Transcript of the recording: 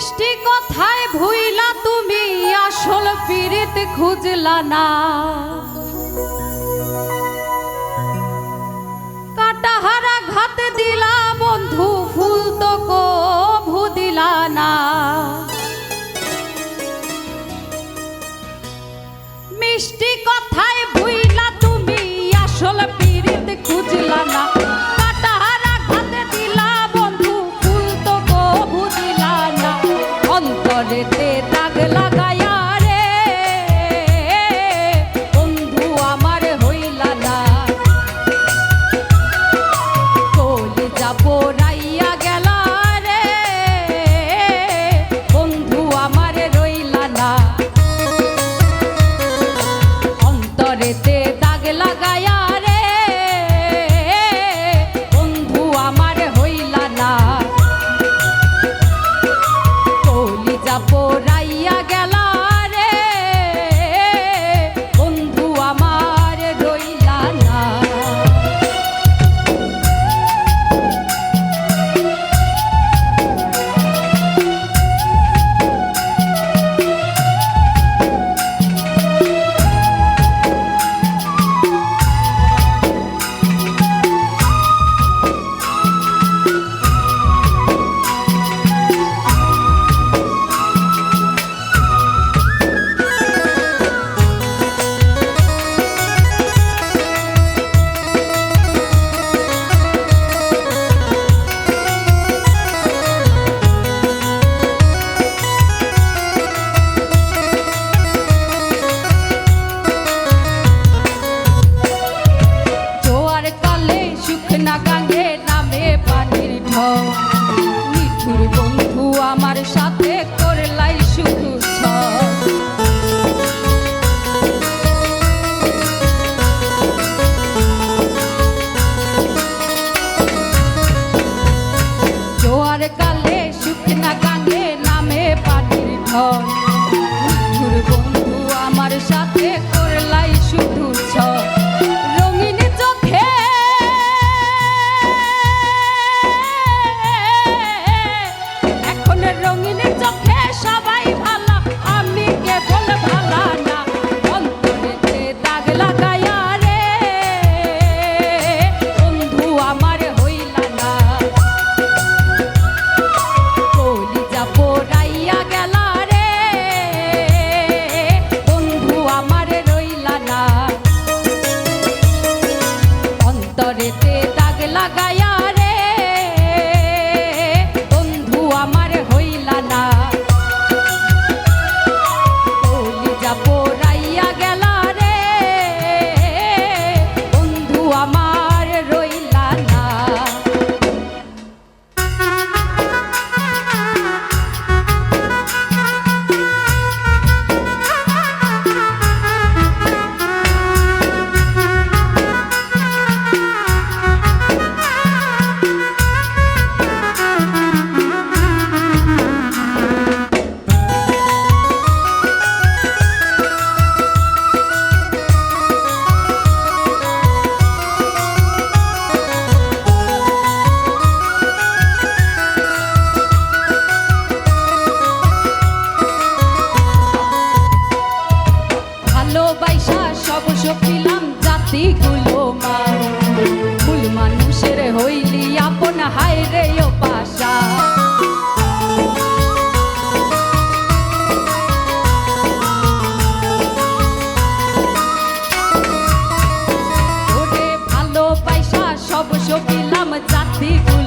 মিষ্টি কথায় ভুইলা তুমি আসল পীড়িত খুঁজলা না। কাটাহারা ঘাত দিলা বন্ধু অন্তরেতে দাগ লাগায়া রে। বন্ধু আমার হইলা না। কলি বন্ধু আমার সাথে করলাই শুধু জোয়ার কালে শুকনা কানে নামে পাটির ঘর। পিলাম জাতি গুলো ফুল মানুষের হইলি আপন, হায় রে ও পাশা। ভালো পয়সা সব সপিলাম জাতি গুলো